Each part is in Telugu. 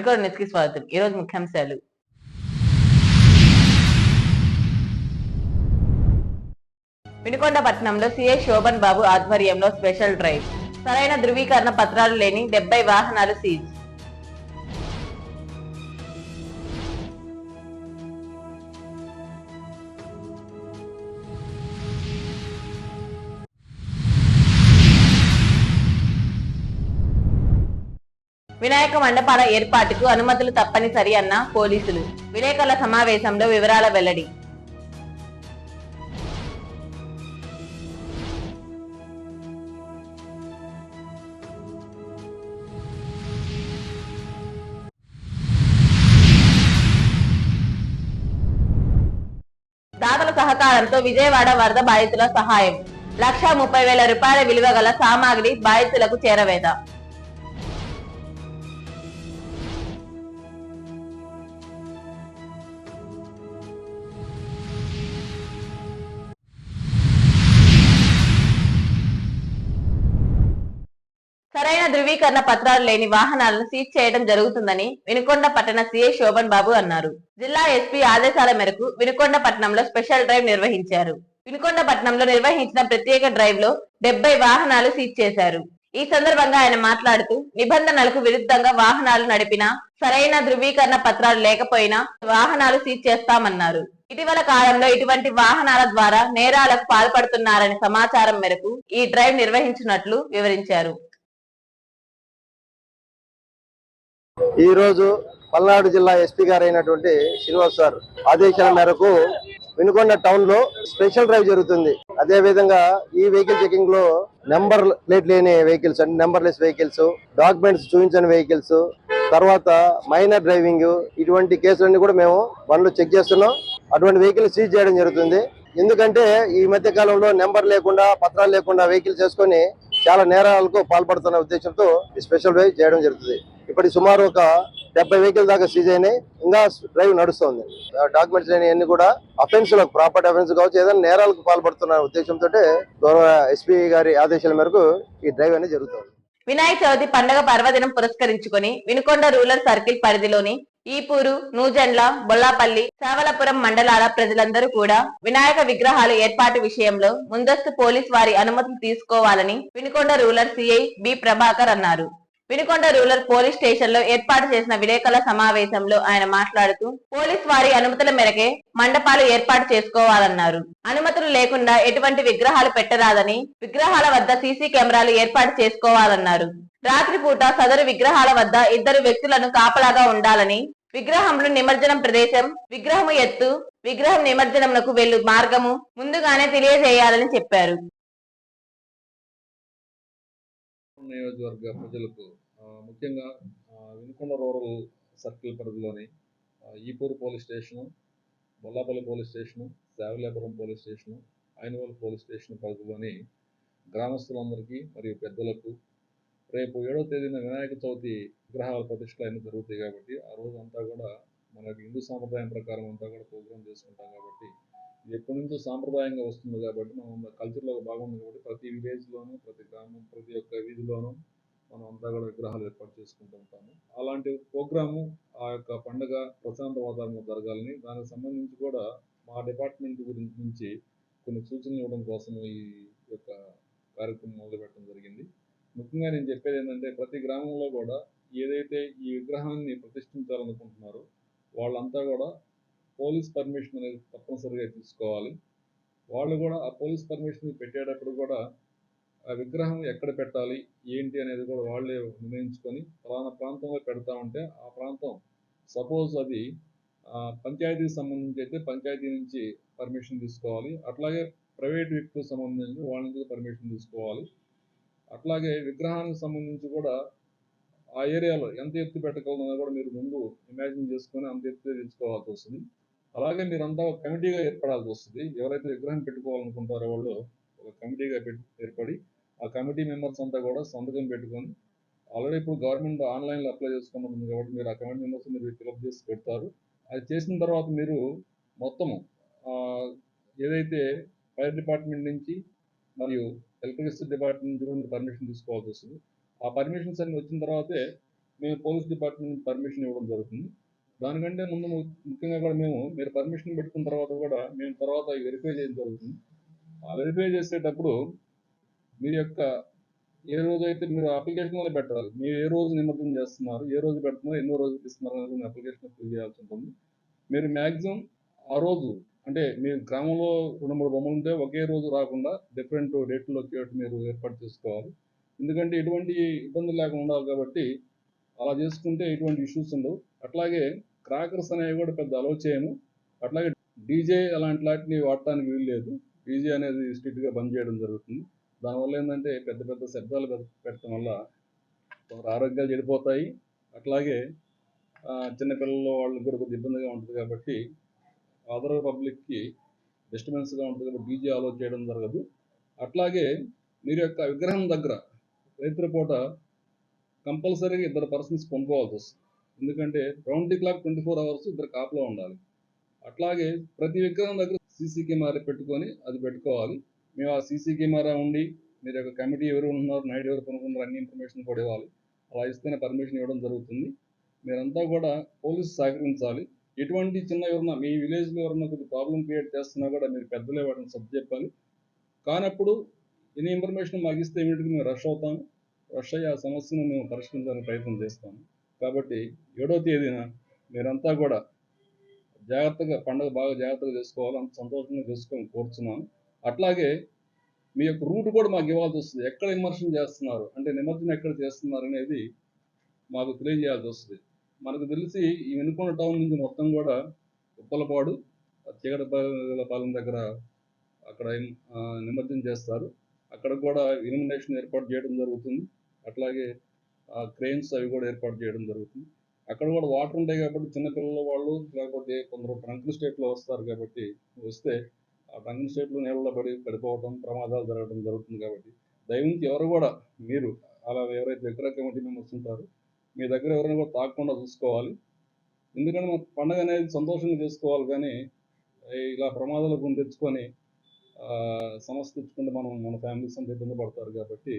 నమస్కారం వెనుకోడు నెత్కి స్వాగతం. ఈరోజు ముఖ్యాంశాలు. వినుకొండ పట్టణంలో సీఏ శోభన్ బాబు ఆధ్వర్యంలో స్పెషల్ డ్రైవ్. సరైన ధృవీకరణ పత్రాలు లేని డెబ్బై వాహనాలు సీజ్. వినాయక మండపాల ఏర్పాటుకు అనుమతులు తప్పనిసరి అన్న పోలీసులు. విలేకరుల సమావేశంలో వివరాల వెల్లడి. దాతల సహకారంతో విజయవాడ వరద బాధితుల సహాయం. లక్ష ముప్పై వేల రూపాయల విలువ గల సామాగ్రి బాధితులకు చేరవేత. ధృవీకరణ పత్రాలు లేని వాహనాలను సీజ్ చేయడం జరుగుతుందని వినుకొండ పట్టణ సీఐ శోభన్ బాబు అన్నారు. జిల్లా ఎస్పీ ఆదేశాల మేరకు వినుకొండ పట్టణంలో స్పెషల్ డ్రైవ్ నిర్వహించారు. వినుకొండ పట్టణంలో నిర్వహించిన ప్రత్యేక డ్రైవ్లో డెబ్బై వాహనాలు సీజ్ చేశారు. ఈ సందర్భంగా ఆయన మాట్లాడుతూ నిబంధనలకు విరుద్ధంగా వాహనాలు నడిపినా సరైన ధృవీకరణ పత్రాలు లేకపోయినా వాహనాలు సీజ్ చేస్తామన్నారు. ఇటీవల కాలంలో ఇటువంటి వాహనాల ద్వారా నేరాలకు పాల్పడుతున్నారనే సమాచారం మేరకు ఈ డ్రైవ్ నిర్వహించినట్లు వివరించారు. ఈరోజు పల్నాడు జిల్లా ఎస్పీ గారు అయినటువంటి శ్రీనివాస్ సార్ ఆదేశాల మేరకు వినుకొండ టౌన్లో స్పెషల్ డ్రైవ్ జరుగుతుంది. అదే విధంగా ఈ వెహికల్ చెకింగ్లో నెంబర్ ప్లేట్ లేని వెహికల్స్ అంటే నెంబర్ లెస్ వెహికల్స్ డాక్యుమెంట్స్ చూపించని వెహికల్స్ తర్వాత మైనర్ డ్రైవింగ్ ఇటువంటి కేసులన్నీ కూడా మేము బండ్లు చెక్ చేస్తున్నాం. అటువంటి వెహికల్ సీజ్ చేయడం జరుగుతుంది. ఎందుకంటే ఈ మధ్య కాలంలో నెంబర్ లేకుండా పత్రాలు లేకుండా వెహికల్ చేసుకొని చాలా నేరాలకు పాల్పడుతున్న ఉద్దేశంతో ఈ స్పెషల్ డ్రైవ్ చేయడం జరుగుతుంది. ఇప్పటి సుమారు ఒక డెబ్బై వెహికల్ దాకా సీజ్ అయినాయి. ఇంకా డ్రైవ్ నడుస్తుంది. డాక్యుమెంట్స్ లేని అన్ని కూడా అఫెన్స్లకు ప్రాపర్టీ అఫెన్స్ కావచ్చు ఏదైనా నేరాలకు పాల్పడుతున్న ఉద్దేశంతో గౌరవ ఎస్పీ గారి ఆదేశాల మేరకు ఈ డ్రైవ్ అనేది జరుగుతుంది. వినాయక చవితి పండగ పర్వదినం పురస్కరించుకొని వినుకొండ రూరల్ సర్కిల్ పరిధిలోని ఈపూరు నూజెండ్ల బొల్లాపల్లి చావలపురం మండలాల ప్రజలందరూ కూడా వినాయక విగ్రహాలు ఏర్పాటు విషయంలో ముందస్తు పోలీస్ వారి అనుమతులు తీసుకోవాలని Vinukonda rural CI B Prabhakar అన్నారు. వినుకొండ రూరల్ పోలీస్ స్టేషన్లో ఏర్పాటు చేసిన విలేకరుల సమావేశంలో ఆయన మాట్లాడుతూ పోలీస్ వారి అనుమతుల మేరకే మండపాలు ఏర్పాటు చేసుకోవాలన్నారు. అనుమతులు లేకుండా ఎటువంటి విగ్రహాలు పెట్టరాదని విగ్రహాల వద్ద సీసీ కెమెరాలు ఏర్పాటు చేసుకోవాలన్నారు. రాత్రిపూట సదరు విగ్రహాల వద్ద ఇద్దరు వ్యక్తులను కాపలాగా ఉండాలని విగ్రహంలో నిమజ్జనం ప్రదేశం విగ్రహము ఎత్తు విగ్రహం నిమజ్జనంకు వెళ్ళు మార్గము ముందుగానే తెలియజేయాలని చెప్పారు. నియోజకవర్గ ప్రజలకు ముఖ్యంగా వినుకొండ రూరల్ సర్కిల్ పరిధిలోని Ipuru police station Bollapalli police station Savalepuram police station Ainaval police station పరిధిలోని గ్రామస్తులందరికీ మరియు పెద్దలకు రేపు ఏడవ తేదీన వినాయక చవితి విగ్రహాల ప్రతిష్టలు అన్నీ జరుగుతాయి కాబట్టి ఆ రోజు అంతా కూడా మనకి హిందూ సాంప్రదాయం ప్రకారం అంతా కూడా ప్రోగ్రామ్ చేసుకుంటాం కాబట్టి ఇది ఎప్పటి నుంచో సాంప్రదాయంగా వస్తుంది కాబట్టి మనం కల్చర్లో భాగం ఉంది కాబట్టి ప్రతి విలేజ్లోనూ ప్రతి గ్రామం ప్రతి ఒక్క వీధిలోనూ మనం అంతా కూడా విగ్రహాలు ఏర్పాటు చేసుకుంటూ ఉంటాము. అలాంటి ప్రోగ్రాము ఆ యొక్క పండుగ ప్రశాంత వాతావరణంలో జరగాలని దానికి సంబంధించి కూడా మా డిపార్ట్మెంట్ గురించి నుంచి కొన్ని సూచనలు ఇవ్వడం కోసం ఈ యొక్క కార్యక్రమం మొదలుపెట్టడం జరిగింది. ముఖ్యంగా నేను చెప్పేది ఏంటంటే ప్రతి గ్రామంలో కూడా ఏదైతే ఈ విగ్రహాన్ని ప్రతిష్ఠించాలనుకుంటున్నారో వాళ్ళంతా కూడా పోలీస్ పర్మిషన్ అనేది తప్పనిసరిగా తీసుకోవాలి. వాళ్ళు కూడా ఆ పోలీస్ పర్మిషన్ పెట్టేటప్పుడు కూడా ఆ విగ్రహం ఎక్కడ పెట్టాలి ఏంటి అనేది కూడా వాళ్ళే నిర్ణయించుకొని ఫలానా ప్రాంతంలో పెడతామంటే ఆ ప్రాంతం సపోజ్ అది పంచాయతీకి సంబంధించి అయితే పంచాయతీ నుంచి పర్మిషన్ తీసుకోవాలి. అట్లాగే ప్రైవేట్ వ్యక్తులకు సంబంధించి వాళ్ళ నుంచి పర్మిషన్ తీసుకోవాలి. అట్లాగే విగ్రహానికి సంబంధించి కూడా ఆ ఏరియాలో ఎంత ఎత్తు పెట్టగలదో కూడా మీరు ముందు ఇమాజిన్ చేసుకొని అంత ఎత్తు తెచ్చుకోవాల్సి వస్తుంది. అలాగే మీరంతా ఒక కమిటీగా ఏర్పడాల్సి వస్తుంది. ఎవరైతే విగ్రహం పెట్టుకోవాలనుకుంటారో వాళ్ళు ఒక కమిటీగా పెట్టి ఏర్పడి ఆ కమిటీ మెంబర్స్ అంతా కూడా సంతకం పెట్టుకొని ఆల్రెడీ ఇప్పుడు గవర్నమెంట్ ఆన్లైన్లో అప్లై చేసుకోమంటుంది కాబట్టి మీరు ఆ కమిటీ మెంబర్స్ మీరు ఫిలప్ చేసి పెడతారు. అది చేసిన తర్వాత మీరు మొత్తము ఏదైతే ఫైర్ డిపార్ట్మెంట్ నుంచి మరియు ఎలక్ట్రిసిటీ డిపార్ట్మెంట్ నుంచి కూడా మీరు పర్మిషన్ తీసుకోవాల్సి వస్తుంది. ఆ పర్మిషన్స్ అన్ని వచ్చిన తర్వాతే మేము పోలీస్ డిపార్ట్మెంట్ పర్మిషన్ ఇవ్వడం జరుగుతుంది. దానికంటే ముందు ముఖ్యంగా కూడా మేము మీరు పర్మిషన్ పెట్టుకున్న తర్వాత కూడా మేము తర్వాత వెరిఫై చేయడం జరుగుతుంది. ఆ వెరిఫై చేసేటప్పుడు మీ యొక్క ఏ రోజు అయితే మీరు అప్లికేషన్లో పెట్టాలి మీరు ఏ రోజు నిమగ్నం చేస్తున్నారు ఏ రోజు పెడుతున్నారు ఎన్నో రోజులు ఇస్తున్నారు అనేది అప్లికేషన్ ఫిల్ చేయాల్సి ఉంటుంది. మీరు మ్యాక్సిమం ఆ రోజు అంటే మీ గ్రామంలో రెండు మూడు బొమ్మలు ఉంటే ఒకే రోజు రాకుండా డిఫరెంట్ డేట్లో వచ్చేటట్టు మీరు ఏర్పాటు చేసుకోవాలి. ఎందుకంటే ఎటువంటి ఇబ్బందులు లేకుండా ఉండాలి కాబట్టి అలా చేసుకుంటే ఎటువంటి ఇష్యూస్ ఉండవు. అట్లాగే క్రాకర్స్ అనేవి కూడా పెద్ద అలౌ చేయము. అట్లాగే డీజే అలాంటి వాటిని వాడటానికి వీలు లేదు డీజే అనేది స్ట్రిక్ట్గా బంద్ చేయడం జరుగుతుంది. దానివల్ల ఏంటంటే పెద్ద పెద్ద శబ్దాలు పె- పెట్టడం వల్ల కొందరు ఆరోగ్యాలు చెడిపోతాయి. అట్లాగే చిన్నపిల్లలు వాళ్ళకి కూడా కొద్దిగా ఇబ్బందిగా ఉంటుంది కాబట్టి అదర్ పబ్లిక్కి డిస్టర్బెన్స్గా ఉంటుంది కాబట్టి డీజే అలో చేయడం జరగదు. అట్లాగే మీరు యొక్క విగ్రహం దగ్గర రైతుల పూట కంపల్సరీగా ఇద్దరు పర్సన్స్ పంపుకోవాల్సి వస్తుంది. ఎందుకంటే round the clock twenty four hours ఇద్దరు కాపులో ఉండాలి. అట్లాగే ప్రతి విగ్రహం దగ్గర సీసీ కెమెరా పెట్టుకొని అది పెట్టుకోవాలి. మేము ఆ సీసీ కెమెరా ఉండి మీరు యొక్క కమిటీ ఎవరు ఉన్నారు నైట్ ఎవరు కొనుక్కున్నారు అన్ని ఇన్ఫర్మేషన్ కూడా ఇవ్వాలి. అలా ఇస్తేనే పర్మిషన్ ఇవ్వడం జరుగుతుంది. మీరంతా కూడా పోలీసు సహకరించాలి. ఎటువంటి చిన్న ఎవరన్నా మీ విలేజ్లో ఎవరన్నా కొద్ది ప్రాబ్లం క్రియేట్ చేస్తున్నా కూడా మీరు పెద్దలే వాటిని సబ్ చెప్పాలి. కానప్పుడు ఎన్ని ఇన్ఫర్మేషన్ మాకు ఇస్తే ఇమీడియట్గా మేము రష్ అవుతాం. రష్ అయ్యి ఆ సమస్యను మేము పరిష్కరించడానికి ప్రయత్నం చేస్తాము కాబట్టి ఏడో తేదీన మీరంతా కూడా జాగ్రత్తగా పండుగ బాగా జాగ్రత్తగా చేసుకోవాలి. అంత సంతోషంగా చేసుకొని కోరుచున్నాను. అట్లాగే మీ యొక్క రూట్ కూడా మాకు ఇవ్వాల్సి వస్తుంది. ఎక్కడ విమర్శనం చేస్తున్నారు? అంటే నిమజ్జనం ఎక్కడ చేస్తున్నారు అనేది మాకు తెలియజేయాల్సి వస్తుంది. మనకు తెలిసి ఈ వెనుకొండ టౌన్ నుంచి మొత్తం కూడా ఉప్పలపాడు చీకటపాలెం దగ్గర అక్కడ నిమజ్జనం చేస్తారు. అక్కడ కూడా ఇల్యూమినేషన్ ఏర్పాటు చేయడం జరుగుతుంది. అట్లాగే క్రెయిన్స్ అవి కూడా ఏర్పాటు చేయడం జరుగుతుంది. అక్కడ కూడా వాటర్ ఉంటాయి కాబట్టి చిన్నపిల్లల వాళ్ళు లేకపోతే కొందరు ట్రంక్ స్టేట్లో వస్తారు కాబట్టి వస్తే ఆ స్టేట్లో నీళ్ళలో పడి పడిపోవడం ప్రమాదాలు జరగడం జరుగుతుంది కాబట్టి దయవుంచి ఎవరు కూడా మీరు అలా ఎవరైతే దగ్గర కమిటీ మెంబర్స్ ఉంటారో మీ దగ్గర ఎవరైనా కూడా తాగకుండా చూసుకోవాలి. ఎందుకంటే మన పండగ అనేది సంతోషంగా చేసుకోవాలి కానీ ఇలా ప్రమాదాలు కొని తెచ్చుకొని సమస్య తెచ్చుకుంటే మనం మన ఫ్యామిలీస్ అంతా ఇబ్బంది పడతారు కాబట్టి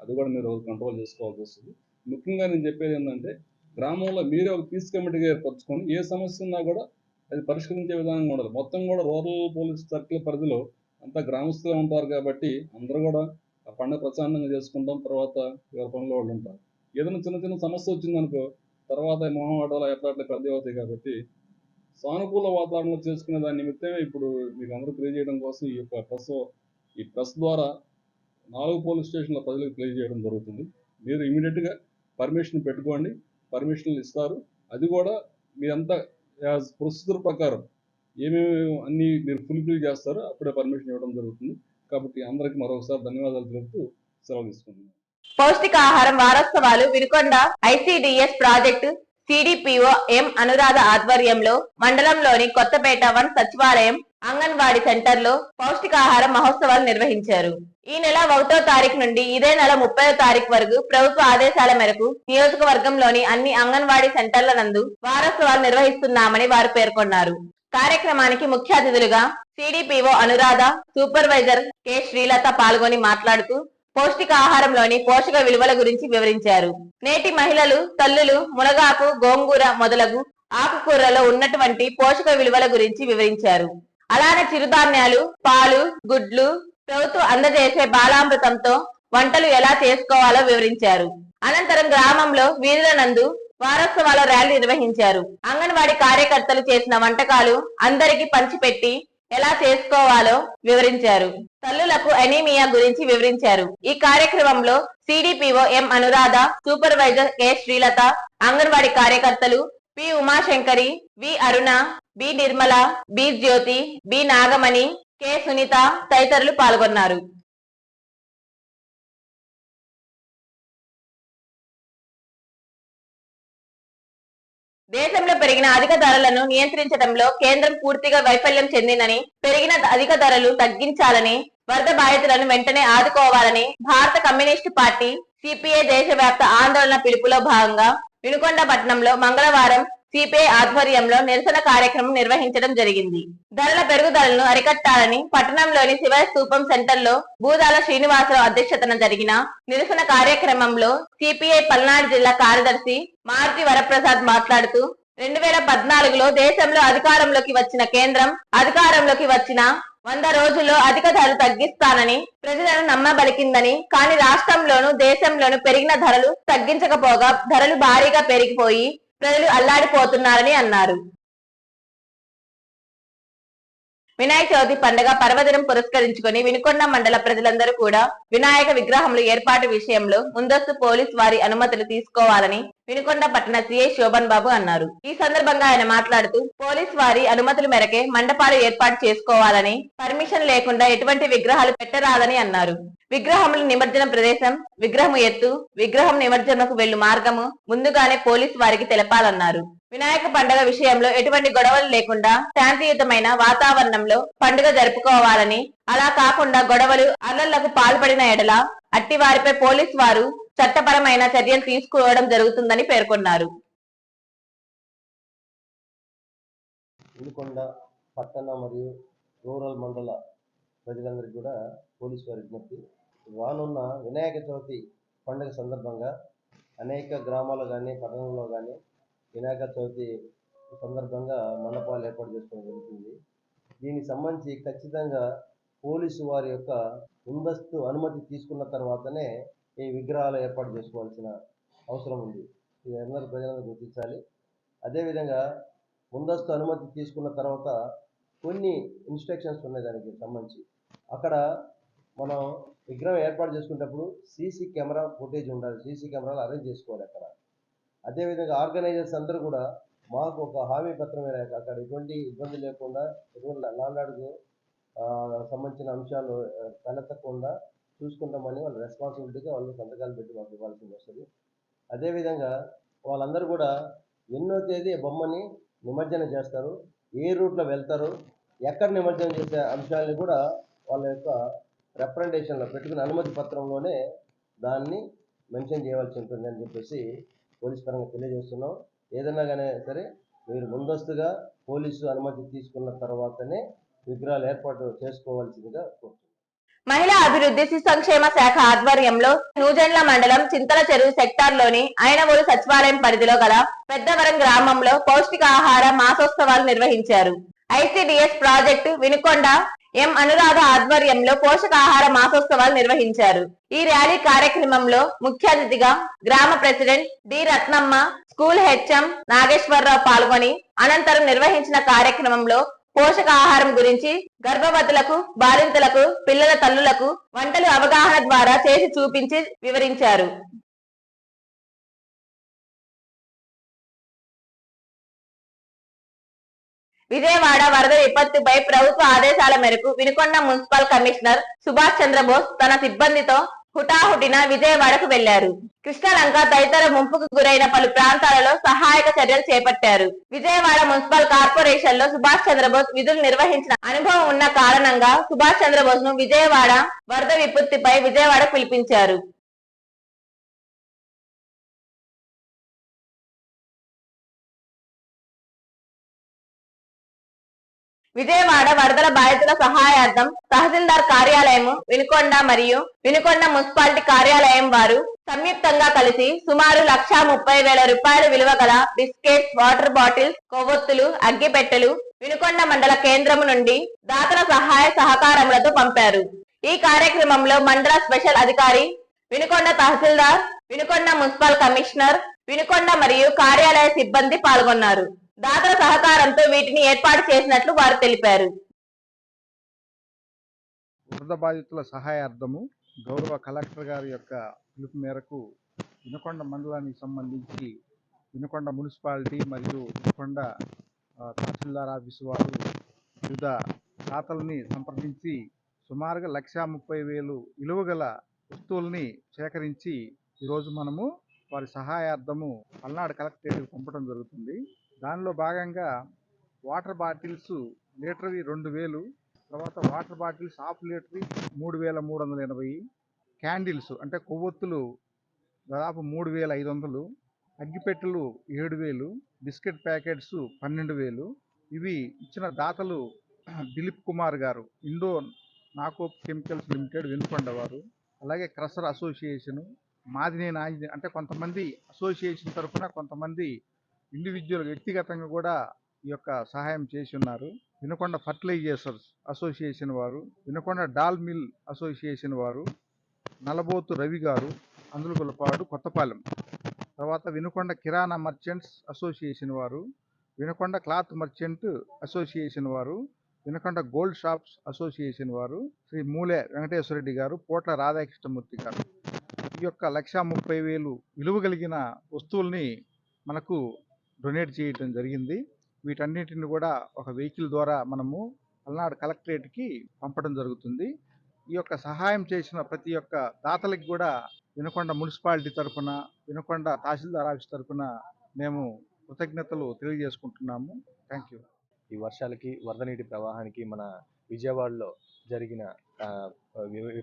అది కూడా మీరు కంట్రోల్ చేసుకోవాల్సి వస్తుంది. ముఖ్యంగా నేను చెప్పేది ఏంటంటే గ్రామంలో మీరే ఒక పీస్ కమిటీగా ఏర్పరచుకొని ఏ సమస్య ఉన్నా కూడా అది పరిష్కరించే విధానం ఉండదు. మొత్తం కూడా రూరల్ పోలీస్ సర్కిల్ పరిధిలో అంతా గ్రామస్తులే ఉంటారు కాబట్టి అందరూ కూడా ఆ పండుగ ప్రశాంతంగా చేసుకుంటాం తర్వాత ఎవరి పనులు వాళ్ళు ఉంటారు. ఏదైనా చిన్న చిన్న సమస్య వచ్చిందనుకో తర్వాత మొహం ఆడాలి ఎట్లా పెద్ద అవుతాయి కాబట్టి సానుకూల వాతావరణంలో చేసుకునే దాని నిమిత్తమే ఇప్పుడు మీకు అందరూ తెలియజేయడం కోసం ఈ యొక్క ప్రెస్ ఈ ప్రెస్ ద్వారా నాలుగు పోలీస్ స్టేషన్ల ప్రజలకు తెలియజేయడం జరుగుతుంది. మీరు ఇమీడియట్గా పర్మిషన్ పెట్టుకోండి. పర్మిషన్లు ఇస్తారు. అది కూడా మీరంతా యాజ్ ప్రొసీజర్ ప్రకారం ఏమేమి అన్ని మీరు ఫుల్ఫిల్ చేస్తారో అప్పుడే పర్మిషన్ ఇవ్వడం జరుగుతుంది. కాబట్టి అందరికీ మరొకసారి ధన్యవాదాలు తెలుపుతూ సెలవు తీసుకుంటున్నాను. పౌష్టికాహారం వారోత్సవాలు Vinukonda ICDS project CDPO M Anuradha ఆధ్వర్యంలో మండలంలోని కొత్తపేట వన్ సచివాలయం అంగన్వాడీ సెంటర్లో పౌష్టికాహార మహోత్సవాలు నిర్వహించారు. ఈ నెల ఒకటో తారీఖు నుండి ఇదే నెల ముప్పై తారీఖు వరకు ప్రభుత్వ ఆదేశాల మేరకు నియోజకవర్గంలోని అన్ని అంగన్వాడీ సెంటర్ల నందు వారోత్సవాలు నిర్వహిస్తున్నామని వారు పేర్కొన్నారు. కార్యక్రమానికి ముఖ్య అతిథులుగా CDPO Anuradha supervisor K. Srilatha పాల్గొని మాట్లాడుతూ పౌష్టికాహారంలోని పోషక విలువల గురించి వివరించారు. నేటి మహిళలు తల్లులు మునగాకు గోంగూర మొదలగు ఆకుకూరలో ఉన్నటువంటి పోషక విలువల గురించి వివరించారు. అలానే చిరుధాన్యాలు పాలు గుడ్లు ప్రభుత్వం అందజేసే బాలామృతంతో వంటలు ఎలా చేసుకోవాలో వివరించారు. అనంతరం గ్రామంలో వీధుల నందు వారోత్సవాల ర్యాలీ నిర్వహించారు. అంగన్వాడీ కార్యకర్తలు చేసిన వంటకాలు అందరికీ పంచిపెట్టి ఎలా చేసుకోవాలో వివరించారు. తల్లులకు ఎనీమియా గురించి వివరించారు. ఈ కార్యక్రమంలో CDPO M Anuradha supervisor K Srilatha anganwadi కార్యకర్తలు P Umashankari V Aruna B Nirmala B Jyothi B Nagamani K Sunitha తదితరులు పాల్గొన్నారు. దేశంలో పెరిగిన అధిక ధరలను నియంత్రించడంలో కేంద్రం పూర్తిగా వైఫల్యం చెందిందని పెరిగిన అధిక ధరలు తగ్గించాలని వరద బాధితులను వెంటనే ఆదుకోవాలని భారత కమ్యూనిస్టు పార్టీ సిపిఐ దేశవ్యాప్త ఆందోళన పిలుపులో భాగంగా వినుకొండ పట్టణంలో మంగళవారం సిపిఐ ఆధ్వర్యంలో నిరసన కార్యక్రమం నిర్వహించడం జరిగింది. ధరల పెరుగుదలను అరికట్టాలని పట్టణంలోని శివ స్తూపం సెంటర్లో భూదాల శ్రీనివాసరావు అధ్యక్షతన జరిగిన నిరసన కార్యక్రమంలో సిపిఐ పల్నాడు జిల్లా కార్యదర్శి మారుతి వరప్రసాద్ మాట్లాడుతూ రెండు వేల పద్నాలుగులో దేశంలో అధికారంలోకి వచ్చిన కేంద్రం అధికారంలోకి వచ్చిన వంద రోజుల్లో అధిక ధరలు తగ్గిస్తానని ప్రజలను నమ్మబలికిందని కానీ రాష్ట్రంలోను దేశంలోను పెరిగిన ధరలు తగ్గించకపోగా ధరలు భారీగా పెరిగిపోయి ప్రజలు అల్లాడిపోతున్నారని అన్నారు. వినాయక చవితి పండుగ పర్వదినం పురస్కరించుకొని వినుకొండ మండల ప్రజలందరూ కూడా వినాయక విగ్రహములు ఏర్పాటు విషయంలో ముందస్తు పోలీస్ వారి అనుమతులు తీసుకోవాలని వినుకొండ పట్టణ సిఐ శోభన్ బాబు అన్నారు. ఈ సందర్భంగా ఆయన మాట్లాడుతూ పోలీస్ వారి అనుమతుల మేరకే మండపాలు ఏర్పాటు చేసుకోవాలని పర్మిషన్ లేకుండా ఎటువంటి విగ్రహాలు పెట్టరాదని అన్నారు. విగ్రహములు నిమజ్జన ప్రదేశం విగ్రహము ఎత్తు విగ్రహం నిమజ్జనకు వెళ్ళు మార్గము ముందుగానే పోలీస్ వారికి తెలపాలన్నారు. వినాయక పండుగ విషయంలో ఎటువంటి గొడవలు లేకుండా శాంతియుతమైన వాతావరణంలో పండుగ జరుపుకోవాలని అలా కాకుండా గొడవలు అల్లర్లకు పాల్పడిన ఎడల అట్టి వారిపై పోలీస్ వారు చట్టపరమైన చర్యలు తీసుకోవడం జరుగుతుందని పేర్కొన్నారు. వినుకొండ పట్టణ మరియు రూరల్ మండల ప్రజలందరికీ కూడా పోలీసు వారి విజ్ఞప్తి. రానున్న వినాయక చవితి పండుగ సందర్భంగా అనేక గ్రామాలు కానీ పట్టణంలో కానీ వినాయక చవితి సందర్భంగా మండపాలు ఏర్పాటు చేసుకోవడం జరుగుతుంది. దీనికి సంబంధించి ఖచ్చితంగా పోలీసు వారి యొక్క ముందస్తు అనుమతి తీసుకున్న తర్వాతనే ఈ విగ్రహాలు ఏర్పాటు చేసుకోవాల్సిన అవసరం ఉంది. ఇది అందరూ ప్రజలందరూ గుర్తించాలి. అదేవిధంగా ముందస్తు అనుమతి తీసుకున్న తర్వాత కొన్ని ఇన్స్ట్రక్షన్స్ ఉన్నాయి దానికి సంబంధించి. అక్కడ మనం విగ్రహం ఏర్పాటు చేసుకునేటప్పుడు సీసీ కెమెరా ఫుటేజ్ ఉండాలి. సీసీ కెమెరాలు అరేంజ్ చేసుకోవాలి అక్కడ. అదేవిధంగా ఆర్గనైజర్స్ అందరూ కూడా మాకు ఒక హామీ పత్రం ఇవ్వాలి. అక్కడ ఎటువంటి ఇబ్బంది లేకుండా ఎటువంటి లాండాడుకు సంబంధించిన అంశాలు తలెత్తకుండా చూసుకుంటామని వాళ్ళ రెస్పాన్సిబిలిటీగా వాళ్ళు సంతకాలు పెట్టి మాకు ఇవ్వాల్సింది వస్తుంది అదేవిధంగా వాళ్ళందరూ కూడా ఎన్నో తేదీ బొమ్మని నిమజ్జనం చేస్తారు ఏ రూట్లో వెళ్తారు ఎక్కడ నిమజ్జనం చేసే అంశాలని కూడా వాళ్ళ యొక్క రిప్రజెంటేషన్లో పెట్టుకున్న అనుమతి పత్రంలోనే దాన్ని మెన్షన్ చేయవలసి ఉంటుంది అని చెప్పేసి పోలీస్ పరంగా తెలియజేస్తున్నాం. ఏదైనా కానీ సరే మీరు ముందస్తుగా పోలీసు అనుమతి తీసుకున్న తర్వాతనే విగ్రహాలు ఏర్పాటు చేసుకోవాల్సిందిగా కోరుతున్నాం. మహిళా అభివృద్ధి శిశు సంక్షేమ శాఖ ఆధ్వర్యంలో నూజెండ్ల మండలం చింతల చెరువు సెక్టార్లోని అయినవోలు సచివాలయం పరిధిలో గల పెద్దవరం గ్రామంలో పౌష్టికాహార మాసోత్సవాలు నిర్వహించారు. ICDS project Vinukonda M Anuradha ఆధ్వర్యంలో పోషకాహార మాసోత్సవాలు నిర్వహించారు. ఈ ర్యాలీ కార్యక్రమంలో ముఖ్య అతిథిగా గ్రామ president D Ratnamma school HM Nageswara Rao పాల్గొని అనంతరం నిర్వహించిన కార్యక్రమంలో పోషకాహారం గురించి గర్భవతులకు బాలింతలకు పిల్లల తల్లులకు వంటలు అవగాహన ద్వారా చేసి చూపించి వివరించారు. విజయవాడ వరద విపత్తుపై ప్రభుత్వ ఆదేశాల మేరకు వినుకొండ మున్సిపల్ కమిషనర్ సుభాష్ చంద్రబోస్ తన సిబ్బందితో హుటాహుటిన విజయవాడకు వెళ్ళారు కృష్ణలంక తదితర ముంపుకు గురైన పలు ప్రాంతాలలో సహాయక చర్యలు చేపట్టారు. విజయవాడ మున్సిపల్ కార్పొరేషన్లో సుభాష్ చంద్రబోస్ విధులు నిర్వహించిన అనుభవం ఉన్న కారణంగా సుభాష్ చంద్రబోస్ను విజయవాడ వరద విపత్తిపై విజయవాడ పిలిపించారు. విజయవాడ వరదల బాధితుల సహాయార్థం తహసీల్దార్ కార్యాలయం వినుకొండ మరియు వినుకొండ మున్సిపాలిటీ కార్యాలయం వారు సంయుక్తంగా కలిసి సుమారు లక్షా ముప్పై వేల రూపాయల విలువ గల బిస్కెట్స్ వాటర్ బాటిల్స్ కొవ్వొత్తులు అగ్గిపెట్టెలు వినుకొండ మండల కేంద్రము నుండి దాతల సహాయ సహకారములతో పంపారు. ఈ కార్యక్రమంలో మండల స్పెషల్ అధికారి వినుకొండ తహసీల్దార్ వినుకొండ మున్సిపల్ కమిషనర్ వినుకొండ మరియు కార్యాలయ సిబ్బంది పాల్గొన్నారు. దాతల సహకారంతో వీటిని ఏర్పాటు చేసినట్లు వారు తెలిపారు. వరద బాధితుల సహాయార్థము గౌరవ కలెక్టర్ గారి యొక్క పిలుపు మేరకు వినకొండ మండలానికి సంబంధించి వినకొండ మున్సిపాలిటీ మరియు వినకొండ తహసీల్దార్ ఆఫీసు వారు వివిధ దాతల్ని సంప్రదించి సుమారుగా లక్షా ముప్పై వేలు విలువ గల వస్తువుల్ని సేకరించి ఈరోజు మనము వారి సహాయార్థము పల్నాడు కలెక్టరేట్కి పంపడం జరుగుతుంది. దానిలో భాగంగా వాటర్ బాటిల్స్ లీటర్వి రెండు వేలు తర్వాత వాటర్ బాటిల్స్ హాఫ్ లీటర్వి మూడు వేల మూడు వందల ఎనభై క్యాండిల్స్ అంటే కొవ్వొత్తులు దాదాపు మూడు వేల ఐదు వందలు అగ్గిపెట్టెలు ఏడు వేలు బిస్కెట్ ప్యాకెట్స్ పన్నెండు వేలు. ఇవి ఇచ్చిన దాతలు దిలీప్ కుమార్ గారు ఇండో నాకోప్ కెమికల్స్ లిమిటెడ్ వెనుకొండ వారు అలాగే క్రషర్ అసోసియేషను మాదినే ఆంజనే అంటే కొంతమంది అసోసియేషన్ తరఫున కొంతమంది ఇండివిజువల్ వ్యక్తిగతంగా కూడా ఈ యొక్క సహాయం చేసి ఉన్నారు వినకొండ ఫర్టిలైజర్స్ అసోసియేషన్ వారు వినకొండ డాల్ మిల్ అసోసియేషన్ వారు నలబోతు రవి గారు అందులకొలపాడు కొత్తపాలెం. తర్వాత వినుకొండ కిరాణా మర్చెంట్స్ అసోసియేషన్ వారు వినకొండ క్లాత్ మర్చెంట్ అసోసియేషన్ వారు వినకొండ గోల్డ్ షాప్స్ అసోసియేషన్ వారు శ్రీ మూలే వెంకటేశ్వర రెడ్డి గారు పోట్ల రాధాకృష్ణమూర్తి గారు. ఈ యొక్క లక్ష ముప్పై వేలు విలువ కలిగిన వస్తువుల్ని మనకు డొనేట్ చేయటం జరిగింది. వీటన్నిటిని కూడా ఒక వెహికల్ ద్వారా మనము పల్నాడు కలెక్టరేట్కి పంపడం జరుగుతుంది. ఈ యొక్క సహాయం చేసిన ప్రతి ఒక్క దాతలకి కూడా వినకొండ మున్సిపాలిటీ తరఫున వినకొండ తహసీల్దార్ ఆఫీస్ తరఫున మేము కృతజ్ఞతలు తెలియజేసుకుంటున్నాము. Thank you. ఈ వర్షాలకి వరద నీటి ప్రవాహానికి మన విజయవాడలో జరిగిన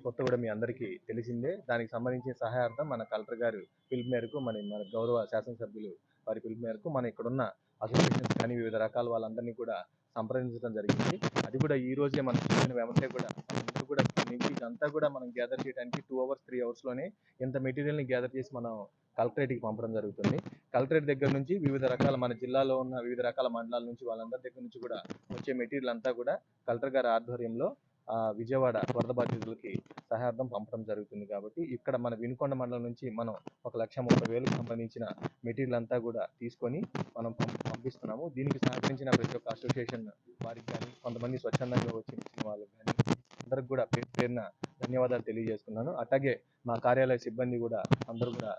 కొత్త కూడా మీ అందరికీ తెలిసిందే. దానికి సంబంధించిన సహాయార్థం మన కలెక్టర్ గారు పిలుపు మేరకు మన మన గౌరవ శాసనసభ్యులు వారి పిలుపు మేరకు మన ఇక్కడున్న అసోసియేషన్స్ కానీ వివిధ రకాల వాళ్ళందరినీ కూడా సంప్రదించడం జరిగింది. అది కూడా ఈ రోజే మనం చూసిన వెంటనే కూడా అందరూ కూడా నింపి ఇదంతా కూడా మనం గ్యాదర్ చేయడానికి టూ అవర్స్ త్రీ అవర్స్లోనే ఇంత మెటీరియల్ని గ్యాదర్ చేసి మనం కలెక్టరేట్కి పంపడం జరుగుతుంది. కలెక్టరేట్ దగ్గర నుంచి వివిధ రకాల మన జిల్లాలో ఉన్న వివిధ రకాల మండలాల నుంచి వాళ్ళందరి దగ్గర నుంచి కూడా వచ్చే మెటీరియల్ అంతా కూడా కలెక్టర్ గారి ఆధ్వర్యంలో విజయవాడ వరద బాధితులకి సహాయార్థం పంపడం జరుగుతుంది కాబట్టి ఇక్కడ మన వినుకొండ మండలం నుంచి మనం ఒక లక్ష ముప్పై వేలకు సంబంధించిన మెటీరియల్ అంతా కూడా తీసుకొని మనం పంపిస్తున్నాము. దీనికి సహకరించిన ప్రతి ఒక్క అసోసియేషన్ వారికి కానీ కొంతమంది స్వచ్ఛందంగా వచ్చి వాళ్ళకి కానీ అందరికి కూడా పేరు పేరున ధన్యవాదాలు తెలియజేస్తున్నాను అట్లాగే మా కార్యాలయ సిబ్బంది కూడా అందరూ కూడా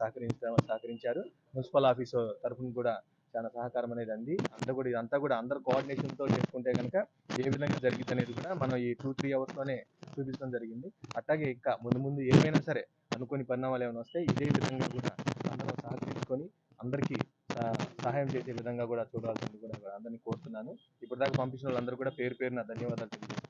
సహకరించ సహకరించారు. మున్సిపల్ ఆఫీసు తరఫున కూడా చాలా సహకారం అనేది అంది. అంతా కూడా ఇదంతా కూడా అందరు coordination తో చేసుకుంటే కనుక ఏ విధంగా జరిగింది అనేది కూడా మనం ఈ టూ త్రీ లోనే చూపించడం జరిగింది. అట్లాగే ఇంకా ముందు ముందు ఏమైనా సరే అనుకోని పరిణామాలు ఏమైనా వస్తే ఇదే విధంగా కూడా అందరం సహకరించుకొని అందరికీ సహాయం చేసే విధంగా కూడా చూడాల్సింది కూడా అందరినీ కోరుతున్నాను. ఇప్పటిదాకా పంపించిన వాళ్ళందరూ కూడా పేరు పేరున ధన్యవాదాలు తెలియజేస్తున్నాను.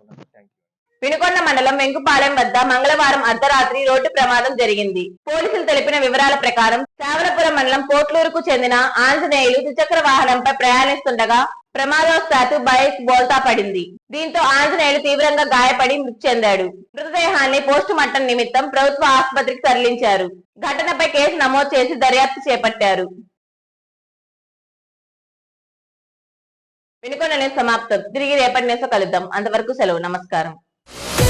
వినుకొండ మండలం వెంకుపాలెం వద్ద మంగళవారం అర్ధరాత్రి రోడ్డు ప్రమాదం జరిగింది. పోలీసులు తెలిపిన వివరాల ప్రకారం శావలపురం మండలం పోట్లూరుకు చెందిన ఆంజనేయులు ద్విచక్ర వాహనంపై ప్రయాణిస్తుండగా ప్రమాదవశాత్తు బైక్ బోల్తా పడింది. దీంతో ఆంజనేయులు తీవ్రంగా గాయపడి మృతి చెందాడు. మృతదేహాన్ని పోస్టు మార్టం నిమిత్తం ప్రభుత్వ ఆసుపత్రికి తరలించారు. ఘటనపై కేసు నమోదు చేసి దర్యాప్తు చేపట్టారు. వినుకొండ సమాప్తం. తిరిగి రేపటి న్యూస్ కలుద్దాం. అంతవరకు సెలవు. నమస్కారం.